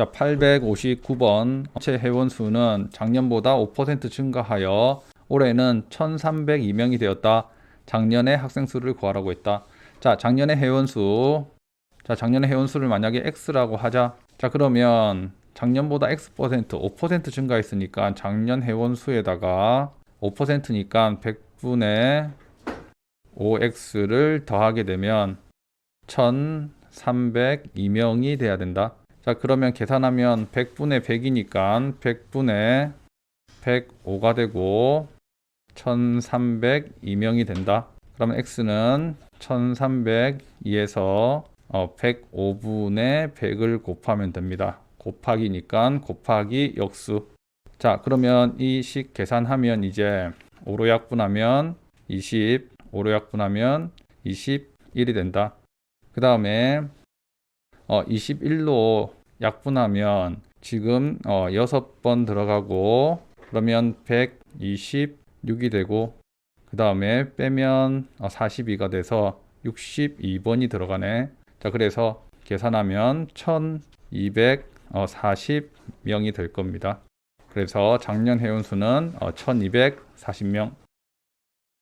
자, 859번 전체 회원 수는 작년보다 5% 증가하여 올해는 1,302명이 되었다. 작년의 학생 수를 구하라고 했다. 자, 작년의 회원 수. 자, 작년의 회원 수를 만약에 x라고 하자. 자, 그러면 작년보다 x 퍼센트 5% 증가했으니까 작년 회원 수에다가 5%니까 100분의 5x를 더하게 되면 1302명이 돼야 된다. 자, 그러면 계산하면 100분의 100이니까 100분의 105가 되고 1302명이 된다. 그러면 x는 1302에서 어, 105분의 100을 곱하면 됩니다. 곱하기니까 곱하기 역수. 자, 그러면 이 식 계산하면 이제 5로 약분하면 20, 5로 약분하면 21이 된다. 그 다음에 어, 21로 약분하면 지금 어, 6번 들어가고 그러면 126이 되고 그 다음에 빼면 어, 42가 돼서 62번이 들어가네. 자, 그래서 계산하면 1240명이 될 겁니다. 그래서 작년 회원 수는 어, 1240명.